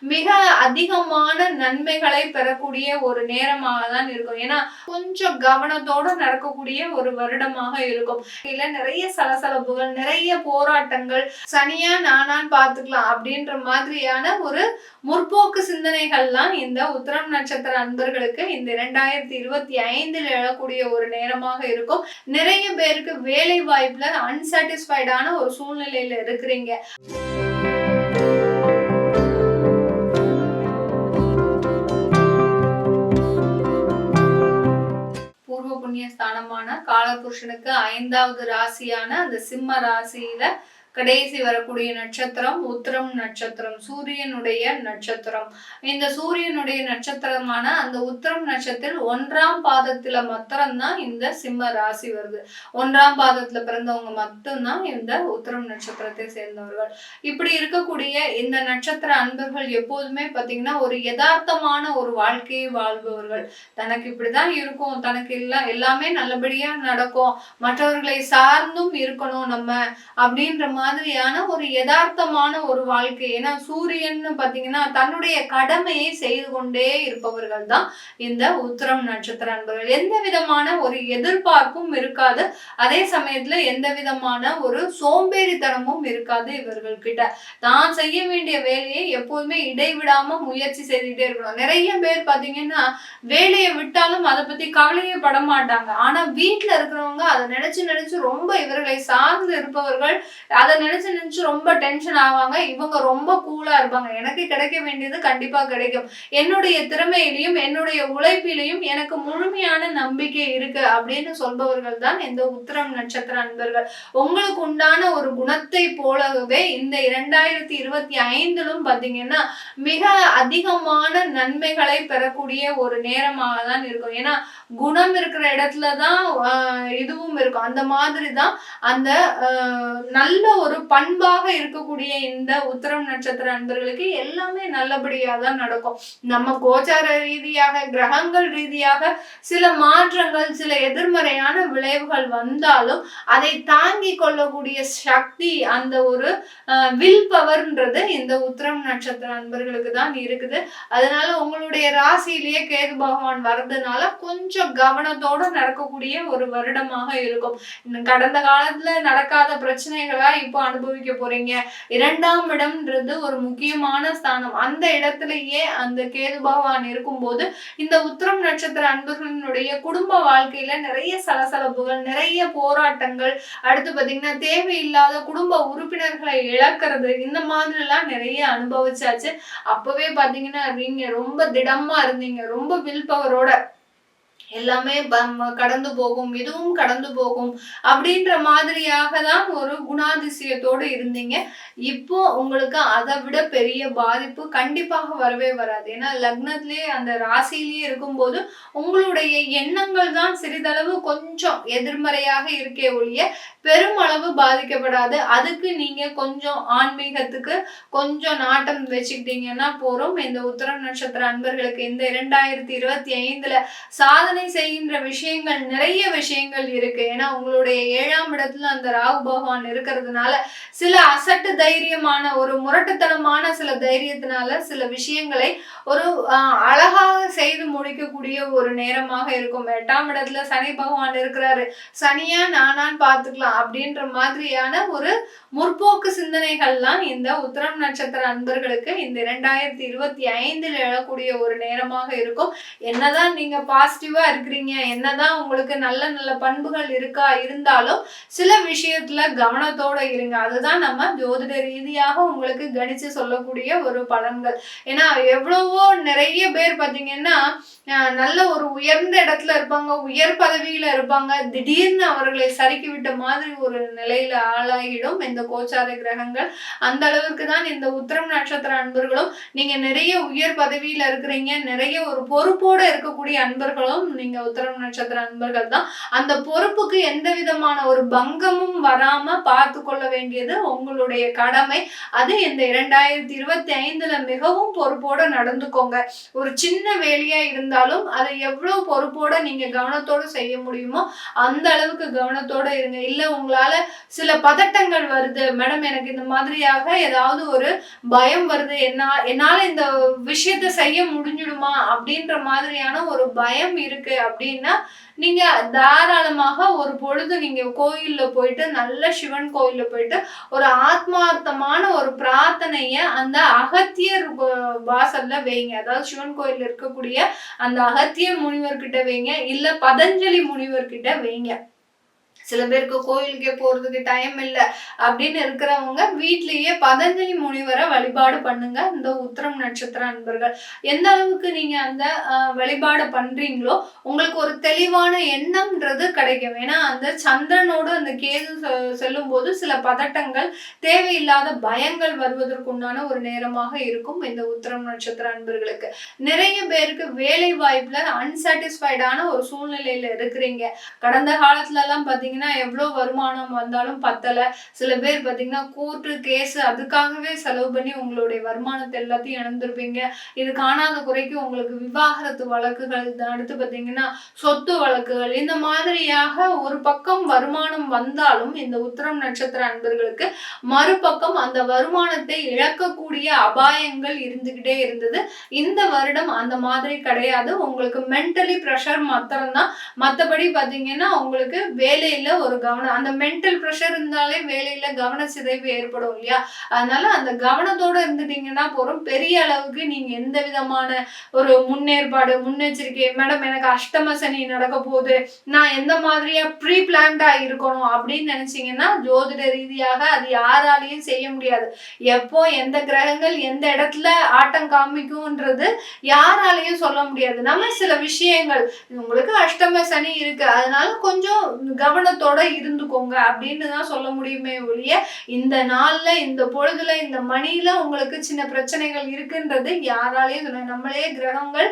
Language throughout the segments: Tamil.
மிக அதிகமான நன்மைகளை பெறக்கூடிய ஒரு நேரமாக தான் இருக்கும். ஏன்னா கொஞ்சம் கவனத்தோட நடக்கக்கூடிய ஒரு வருடமாக இருக்கும். இல்ல நிறைய சலசலப்புகள் நிறைய போராட்டங்கள் சனியா நானான்னு பாத்துக்கலாம் அப்படின்ற மாதிரியான ஒரு முற்போக்கு சிந்தனைகள்லாம் இந்த உத்தரம் நட்சத்திர அன்பர்களுக்கு இந்த இரண்டாயிரத்தி இருபத்தி ஐந்தில் எழக்கூடிய ஒரு நேரமாக இருக்கும். நிறைய பேருக்கு வேலை வாய்ப்புல அன்சாட்டிஸ்ஃபைடான ஒரு சூழ்நிலையில இருக்கிறீங்க. புண்ணிய ஸ்தானமான காலபுருஷனுக்கு ஐந்தாவது ராசியான அந்த சிம்ம ராசியில கடைசி வரக்கூடிய நட்சத்திரம் உத்திரம் நட்சத்திரம் சூரியனுடைய நட்சத்திரம். இந்த சூரியனுடைய நட்சத்திரமான அந்த உத்திரம் நட்சத்திரம் ஒன்றாம் பாதத்துல மாத்திரம்தான் இந்த சிம்ம ராசி வருது. ஒன்றாம் பாதத்துல பிறந்தவங்க மட்டும்தான் இந்த உத்திரம் நட்சத்திரத்தை சேர்ந்தவர்கள். இப்படி இருக்கக்கூடிய இந்த நட்சத்திர அன்பர்கள் எப்போதுமே பாத்தீங்கன்னா ஒரு யதார்த்தமான ஒரு வாழ்க்கையை வாழ்பவர்கள். தனக்கு இப்படிதான் இருக்கும் தனக்கு எல்லாம் எல்லாமே நல்லபடியா நடக்கும். மற்றவர்களை சார்ந்தும் இருக்கணும் நம்ம அப்படின்ற மாதிரி மாதிரியான ஒரு யதார்த்தமான ஒரு வாழ்க்கை. ஏன்னா சூரியன் பாத்தீங்கன்னா தன்னுடைய கடமையை செய்து கொண்டே இருப்பவர்கள் தான் இந்த உத்திரம் நட்சத்திர அன்பர்கள். எந்த விதமான ஒரு எதிர்பார்ப்பும் இருக்காது. அதே சமயத்துல எந்த விதமான ஒரு சோம்பேறித்தனமும் இருக்காது இவர்கள் கிட்ட தான் செய்ய வேண்டிய வேலையை எப்போதுமே இடைவிடாம முயற்சி செய்துட்டே இருக்கணும். நிறைய பேர் பாத்தீங்கன்னா வேலையை விட்டாலும் அதை பத்தி கவலையே பட மாட்டாங்க. ஆனா வீட்டுல இருக்கிறவங்க அதை நினைச்சு நினைச்சு ரொம்ப இவர்களை சார்ந்து இருப்பவர்கள் அதை நினைச்சு நினைச்சு ரொம்ப டென்ஷன் ஆவாங்க. இவங்க ரொம்ப கூலா இருப்பாங்க. எனக்கு கிடைக்க வேண்டியது கண்டிப்பா கிடைக்கும். என்னுடைய திறமையிலையும் என்னுடைய உழைப்பிலையும் எனக்கு முழுமையான நம்பிக்கை இருக்கு அப்படின்னு சொல்பவர்கள் தான் இந்த உத்திரம் நட்சத்திர அன்பர்கள். உங்களுக்கு உண்டான ஒரு குணத்தை போலவே இந்த இரண்டாயிரத்தி இருபத்தி ஐந்திலும் பாத்தீங்கன்னா மிக அதிகமான நன்மைகளை பெறக்கூடிய ஒரு நேரமாக தான் இருக்கும். ஏன்னா குணம் இருக்கிற இடத்துல தான் இதுவும் இருக்கும். அந்த மாதிரி தான் அந்த நல்ல ஒரு பண்பாக இருக்கக்கூடிய இந்த உத்திரம் நட்சத்திர அன்பர்களுக்கு எல்லாமே நல்லபடியா தான் நடக்கும். நம்ம கோச்சார ரீதியாக கிரகங்கள் ரீதியாக சில மாற்றங்கள் சில எதிர்மறையான விளைவுகள் வந்தாலும் அதை தாங்கி கொள்ளக்கூடிய சக்தி அந்த ஒரு வில் பவர்ன்றது இந்த உத்திரம் நட்சத்திர அன்பர்களுக்கு தான் இருக்குது. அதனால உங்களுடைய ராசியிலேயே கேது பகவான் வர்றதுனால கொஞ்சம் கவனத்தோட நடக்கக்கூடிய ஒரு வருடமாக இருக்கும். கடந்த காலத்துல நடக்காத பிரச்சனைகளா இப்போ அனுபவிக்க போறீங்க. இரண்டாம் இடம்ன்றது ஒரு முக்கியமான ஸ்தானம். அந்த இடத்துலயே அந்த கேது பகவான் இருக்கும்போது இந்த உத்திரம் நட்சத்திர அன்புகளினுடைய குடும்ப வாழ்க்கையில நிறைய சலசலப்புகள் நிறைய போராட்டங்கள் அடுத்து பாத்தீங்கன்னா தேவையில்லாத குடும்ப உறுப்பினர்களை இழக்கிறது இந்த மாதிரி எல்லாம் நிறைய அனுபவிச்சாச்சு. அப்பவே பாத்தீங்கன்னா நீங்க ரொம்ப திடமா இருந்தீங்க. ரொம்ப வில் பவரோட எல்லாமே கடந்து போகும் இதுவும் கடந்து போகும் அப்படின்ற மாதிரியாக தான் ஒரு குணாதிசயத்தோடு இருந்தீங்க. இப்போ உங்களுக்கு அதை விட பெரிய பாதிப்பு கண்டிப்பாக வரவே வராது. ஏன்னா லக்னத்திலேயே அந்த ராசியிலேயே இருக்கும்போது உங்களுடைய எண்ணங்கள் தான் சிறிதளவு கொஞ்சம் எதிர்மறையாக இருக்கே ஒழிய பெருமளவு பாதிக்கப்படாது. அதுக்கு நீங்க கொஞ்சம் ஆன்மீகத்துக்கு கொஞ்சம் நாட்டம் வச்சுக்கிட்டீங்கன்னா போறோம் இந்த உத்தரம் நட்சத்திர அன்பர்களுக்கு இந்த இரண்டாயிரத்தி இருபத்தி ஐந்துல சாதனை செய்கின்ற விஷயங்கள் நிறைய விஷயங்கள் இருக்கு. ஏன்னா உங்களுடைய ஏழாம் இடத்துல அந்த ராகு பகவான் இருக்கிறதுனால சில அசட்டு தைரியமான ஒரு முரட்டுத்தனமான சில தைரியத்தினால சில விஷயங்களை ஒரு அழகாக செய்து முடிக்கக்கூடிய ஒரு நேரமாக இருக்கும். எட்டாம் இடத்துல சனி பகவான் இருக்கிறாரு. சனியா நானான்னு பார்த்துக்கலாம். அப்படின்ற மாதிரியான ஒரு முற்போக்கு சிந்தனைகள்லாம் இந்த உத்தரம் நட்சத்திர அன்பர்களுக்கு இந்த இரண்டாயிரத்தி இருபத்தி ஐந்தில் எழக்கூடிய ஒரு நேரமாக இருக்கும். என்னதான் நீங்க பாசிட்டிவா இருக்கிறீங்க? என்னதான் உங்களுக்கு நல்ல நல்ல பண்புகள் இருக்கா? இருந்தாலும் சில விஷயத்துல கவனத்தோட இருங்க. அதுதான் நம்ம ஜோதிட ரீதியாக உங்களுக்கு கணிச்சு சொல்லக்கூடிய ஒரு பலன்கள். ஏன்னா எவ்வளவோ நிறைய பேர் பாத்தீங்கன்னா நல்ல ஒரு உயர்ந்த இடத்துல இருப்பாங்க உயர் பதவியில இருப்பாங்க. திடீர்னு அவர்களை சறுக்கி விட்ட மாதிரி ஒரு நிலையில ஆளாகிடும் இந்த கோச்சார கிரகங்கள். அந்த அளவுக்கு தான் இந்த உத்திரம் நட்சத்திர அன்பர்களும் நீங்க நிறைய உயர் பதவியில இருக்கிறீங்க நிறைய ஒரு பொறுப்போட இருக்கக்கூடிய அன்பர்களும் நீங்க உத்தரம் நட்சத்திர அன்பர்கள் தான். அந்த பொறுப்புக்கு எந்த விதமான ஒரு பங்கமும் வராம பார்த்து கொள்ள வேண்டியது உங்களுடைய கடமை. அது இந்த இரண்டாயிரத்தி இருபத்தி ஐந்துல மிகவும் பொறுப்போட நடந்துக்கோங்க. ஒரு சின்ன வேலையா இருந்தாலும் அதை எவ்வளவு பொறுப்போட நீங்க கவனத்தோட செய்ய முடியுமோ அந்த அளவுக்கு கவனத்தோட இருங்க. இல்ல உங்களால சில பதட்டங்கள் வருது. மேடம் எனக்கு இந்த மாதிரியாக ஏதாவது ஒரு பயம் வருது. என்ன என்னால இந்த விஷயத்த செய்ய முடிஞ்சிடுமா? அப்படின்ற மாதிரியான ஒரு பயம் இருக்கு. அப்படின்னா நீங்க தாராளமாக ஒரு பொழுது நீங்க கோயில்ல போயிட்டு நல்ல சிவன் கோயில்ல போயிட்டு ஒரு ஆத்மார்த்தமான ஒரு பிரார்த்தனைய அந்த அகத்தியர் வாசல்ல வைங்க. அதாவது சிவன் கோயில்ல இருக்கக்கூடிய அந்த அகத்திய முனிவர்கிட்ட வைங்க. இல்ல பதஞ்சலி முனிவர்கிட்ட வைங்க. சில பேருக்கு கோயிலுக்கே போறதுக்கு டைம் இல்லை அப்படின்னு இருக்கிறவங்க வீட்லயே பதஞ்சலி முனிவரை வழிபாடு பண்ணுங்க. இந்த உத்திரம் நட்சத்திர அன்பர்கள் எந்த அளவுக்கு நீங்க அந்த வழிபாடு பண்றீங்களோ உங்களுக்கு ஒரு தெளிவான எண்ணம்ன்றது கிடைக்கும். ஏன்னா அந்த சந்திரனோடு அந்த கேது செ- செல்லும் போது சில பதட்டங்கள் தேவையில்லாத பயங்கள் வருவதற்குண்டான ஒரு நேரமாக இருக்கும் இந்த உத்திரம் நட்சத்திர அன்பர்களுக்கு. நிறைய பேருக்கு வேலை வாய்ப்புல அன்சாட்டிஸ்ஃபைடான ஒரு சூழ்நிலையில இருக்கிறீங்க. கடந்த காலத்துல எல்லாம் பாத்தீங்கன்னா எவ்வளவு வருமானம் வந்தாலும் பத்தலை. சில பேர் பார்த்தீங்கன்னா கூட்டு கேஸ் அதுக்காகவே செலவு பண்ணி உங்களுடைய வருமானத்தை எல்லாத்தையும் இழந்திருப்பீங்க இது காணாத குறைக்கு உங்களுக்கு விவாகரத்து வழக்குகள் அடுத்து பார்த்தீங்கன்னா சொத்து வழக்குகள் இந்த மாதிரியாக ஒரு பக்கம் வருமானம் வந்தாலும் இந்த உத்தரம் நட்சத்திர அன்பர்களுக்கு மறுபக்கம் அந்த வருமானத்தை இழக்கக்கூடிய அபாயங்கள் இருந்துகிட்டே இருந்தது. இந்த வருடம் அந்த மாதிரி கிடையாது. உங்களுக்கு மென்டலி ப்ரெஷர் மாத்திரம்தான். மற்றபடி பார்த்தீங்கன்னா உங்களுக்கு வேலையில் ஒரு கவனம் அந்த மென்டல் ப்ரெஷர் இருந்தாலே வேலையில கவன சிதைவு ஏற்படும் இல்லையா? அதனால அந்த கவனத்தோட இருந்துட்டீங்கன்னா போறோம் பெரிய அளவுக்கு நீங்க எந்த விதமான ஒரு முன்னேற்பாடு முன்னெச்சரிக்கை மேடம் எனக்கு அஷ்டம சனி நடக்க போகுது. நான் எந்த மாதிரியா ப்ரீ பிளான்டா இருக்கணும்? அப்படின்னு நினைச்சீங்கன்னா ஜோதிட ரீதியாக அது யாராலையும் செய்ய முடியாது. எப்போ எந்த கிரகங்கள் எந்த இடத்துல ஆட்டம் காமிக்கும்ன்றது யாராலையும் சொல்ல முடியாது. நம்ம சில விஷயங்கள் உங்களுக்கு அஷ்டம சனி இருக்கு. அதனால கொஞ்சம் கவனத்தோட இருந்துக்கோங்க அப்படின்னு தான் சொல்ல முடியுமே ஒழிய இந்த நாள்ல இந்த பொழுதுல இந்த மணியில உங்களுக்கு சின்ன பிரச்சனைகள் இருக்குன்றது யாராலையும் சொல்ல நம்மளே கிரகங்கள்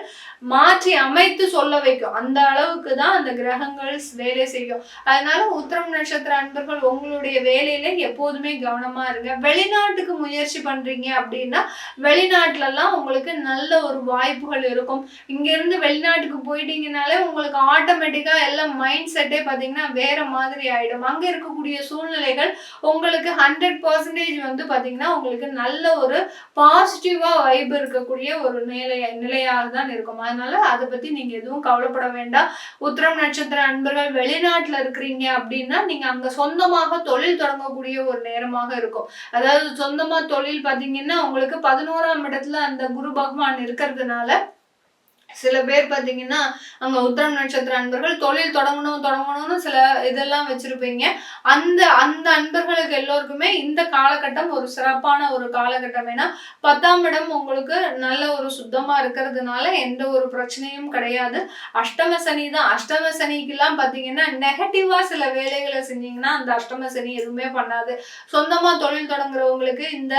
மாற்றி அமைத்து சொல்ல வைக்கும். அந்த அளவுக்கு தான் அந்த கிரகங்கள் வேலை செய்யும். அதனால உத்திரம் நட்சத்திர அன்பர்கள் உங்களுடைய வேலையில எப்போதுமே கவனமா இருங்க. வெளிநாட்டுக்கு முயற்சி பண்றீங்க அப்படின்னா வெளிநாட்டுலலாம் உங்களுக்கு நல்ல ஒரு வாய்ப்புகள் இருக்கும். இங்க இருந்து வெளிநாட்டுக்கு போயிட்டீங்கனாலே உங்களுக்கு ஆட்டோமேட்டிக்கா எல்லாம் மைண்ட் செட்டே பாத்தீங்கன்னா வேற மாதிரி ஆயிடும். அங்க இருக்கக்கூடிய சூழ்நிலைகள் உங்களுக்கு ஹண்ட்ரட் பர்சன்டேஜ் வந்து பாத்தீங்கன்னா உங்களுக்கு நல்ல ஒரு பாசிட்டிவா வைப் இருக்கக்கூடிய ஒரு நிலை நிலையாக தான் இருக்கும். அதனால அதை பத்தி நீங்க எதுவும் கவலைப்பட வேண்டாம். உத்திரம் நட்சத்திர அன்பர்கள் வெளிநாட்டுல இருக்கிறீங்க அப்படின்னா நீங்க அங்க சொந்தமாக தொழில் தொடங்கக்கூடிய ஒரு நேரமாக இருக்கும். அதாவது சொந்தமா தொழில் பாத்தீங்கன்னா உங்களுக்கு பதினோராம் இடத்துல அந்த குரு பகவான் இருக்கிறதுனால சில பேர் பார்த்தீங்கன்னா அங்கே உத்திரம் நட்சத்திர அன்பர்கள் தொழில் தொடங்கணும் தொடங்கணும்னு சில இதெல்லாம் வச்சுருப்பீங்க. அந்த அந்த அன்பர்களுக்கு எல்லோருக்குமே இந்த காலகட்டம் ஒரு சிறப்பான ஒரு காலகட்டம். ஏன்னா பத்தாம் இடம் உங்களுக்கு நல்ல ஒரு சுத்தமாக இருக்கிறதுனால எந்த ஒரு பிரச்சனையும் கிடையாது. அஷ்டம சனி தான். அஷ்டம சனிக்கெல்லாம் பார்த்தீங்கன்னா நெகட்டிவாக சில வேலைகளை செஞ்சீங்கன்னா அந்த அஷ்டம சனி எதுவுமே பண்ணாது. சொந்தமாக தொழில் தொடங்குறவங்களுக்கு இந்த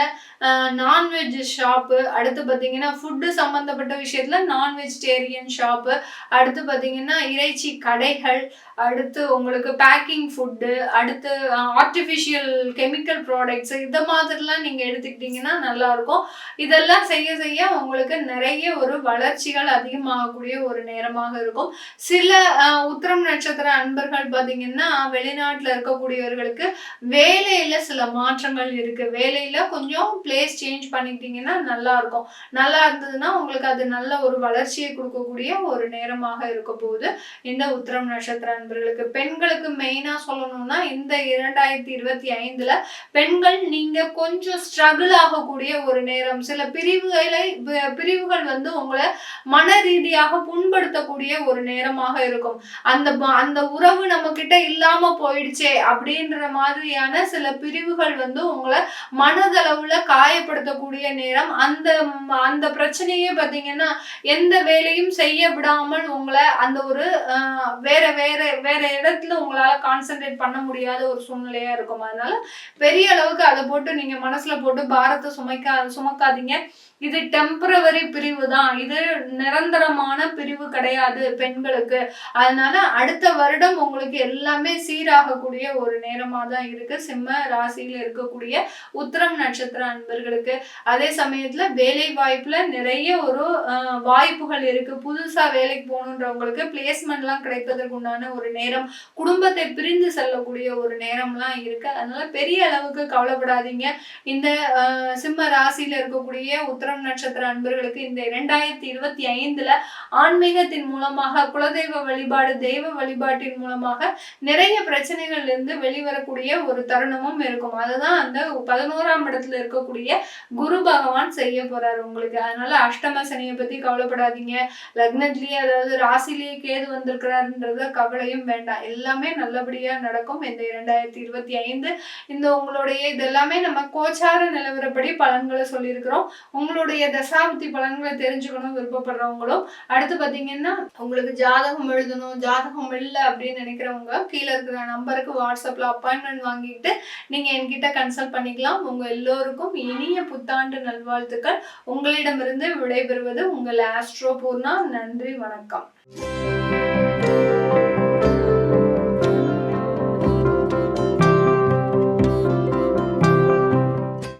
நான்வெஜ் ஷாப்பு அடுத்து பார்த்தீங்கன்னா ஃபுட்டு சம்மந்தப்பட்ட விஷயத்தில் நான்வெஜ் வெஜிடேரியன் ஷாப்பு அடுத்து பார்த்தீங்கன்னா இறைச்சி கடைகள். அடுத்து உங்களுக்கு பேக்கிங் ஃபுட்டு அடுத்து ஆர்டிஃபிஷியல் கெமிக்கல் ப்ராடக்ட்ஸ் இந்த மாதிரிலாம் நீங்கள் எடுத்துக்கிட்டிங்கன்னா நல்லாயிருக்கும். இதெல்லாம் செய்ய செய்ய உங்களுக்கு நிறைய ஒரு வளர்ச்சிகள் அதிகமாகக்கூடிய ஒரு நேரமாக இருக்கும். சில உத்திரம் நட்சத்திர அன்பர்கள் பார்த்தீங்கன்னா வெளிநாட்டில் இருக்கக்கூடியவர்களுக்கு வேலையில் சில மாற்றங்கள் இருக்குது வேலையில் கொஞ்சம் பிளேஸ் சேஞ்ச் பண்ணிக்கிட்டிங்கன்னா நல்லா இருக்கும் நல்லா இருந்ததுன்னா உங்களுக்கு அது நல்ல ஒரு வளர்ச்சியை கொடுக்கக்கூடிய ஒரு நேரமாக இருக்க போகுது இந்த உத்திரம் நட்சத்திர அன்பர்களுக்கு பெண்களுக்கு மெயினாக சொல்லணும்னா இந்த இரண்டாயிரத்தி இருபத்தி ஐந்துல பெண்கள் நீங்க கொஞ்சம் ஸ்ட்ரகிள் ஆகக்கூடிய ஒரு நேரம். சில பிரிவுகளை பிரிவுகள் வந்து உங்களை மன ரீதியாக புண்படுத்தக்கூடிய ஒரு நேரமாக இருக்கும். அந்த அந்த உறவு நம்ம கிட்ட இல்லாம போயிடுச்சே அப்படின்ற மாதிரியான சில பிரிவுகள் வந்து உங்களை மனதளவுல காயப்படுத்தக்கூடிய நேரம். அந்த அந்த பிரச்சனையே பாத்தீங்கன்னா எந்த வேலையும் செய்ய விடாமல் உங்களை அந்த ஒரு வேற வேற வேற இடத்துல உங்களால கான்சென்ட்ரேட் பண்ண முடியாத ஒரு சூழ்நிலையா இருக்கும். அதனால பெரிய அளவுக்கு அதை போட்டு நீங்க மனசுல போட்டு பாரத்தை சுமைக்கா சுமக்காதீங்க. இது டெம்பரவரி பிரிவு தான். இது நிரந்தரமான பிரிவு கிடையாது பெண்களுக்கு. அதனால அடுத்த வருடம் உங்களுக்கு எல்லாமே சீராகக்கூடிய ஒரு நேரமாக தான் இருக்கு. சிம்ம ராசியில் இருக்கக்கூடிய உத்திரம் நட்சத்திர அன்பர்களுக்கு. அதே சமயத்துல வேலை வாய்ப்புல நிறைய ஒரு வாய்ப்புகள் வாய்ப்புகள் இருக்கு. புதுசா வேலைக்கு போகணுன்றவங்களுக்கு பிளேஸ்மெண்ட்லாம் கிடைப்பதற்கு உண்டான ஒரு நேரம் குடும்பத்தை பிரிந்து செல்லக்கூடிய ஒரு நேரம்லாம் இருக்கு. அதனால பெரிய அளவுக்கு கவலைப்படாதீங்க. இந்த சிம்ம ராசியில இருக்கக்கூடிய உத்தரம் நட்சத்திர அன்பர்களுக்கு இந்த இரண்டாயிரத்தி இருபத்தி ஐந்துல ஆன்மீகத்தின் மூலமாக குலதெய்வ வழிபாடு தெய்வ வழிபாட்டின் மூலமாக நிறைய பிரச்சனைகள்ல இருந்து வெளிவரக்கூடிய ஒரு தருணமும் இருக்கும். அதுதான் அந்த பதினோராம் இடத்துல இருக்கக்கூடிய குரு பகவான் செய்ய போறாரு உங்களுக்கு. அதனால அஷ்டம சனியை பத்தி கவலைப்படாதீங்க. லக்னத்திலேயே அதாவது ராசிலேயே கேது வந்திருக்கிறாருன்றத கவலையும் வேண்டாம். எல்லாமே நல்லபடியா நடக்கும். இந்த இரண்டாயிரத்தி இருபத்தி ஐந்து இந்த உங்களுடைய இதெல்லாமே நம்ம கோச்சார நிலவரப்படி பலன்களை சொல்லியிருக்கிறோம். உங்களுடைய தசாப்தி பலன்களை தெரிஞ்சுக்கணும் விருப்பப்படுறவங்களும். அடுத்து பாத்தீங்கன்னா உங்களுக்கு ஜாதகம் எழுதணும். ஜாதகம் இல்லை அப்படின்னு நினைக்கிறவங்க கீழே இருக்கிற நம்பருக்கு வாட்ஸ்அப்ல அப்பாயின்மெண்ட் வாங்கிட்டு நீங்க என்கிட்ட கன்சல்ட் பண்ணிக்கலாம். உங்க எல்லோருக்கும் இனிய புத்தாண்டு நல்வாழ்த்துக்கள். உங்களிடமிருந்து விடைபெறுவது உங்கள் ஆஸ்ட்ரோ பூர்ணா நன்றி வணக்கம்.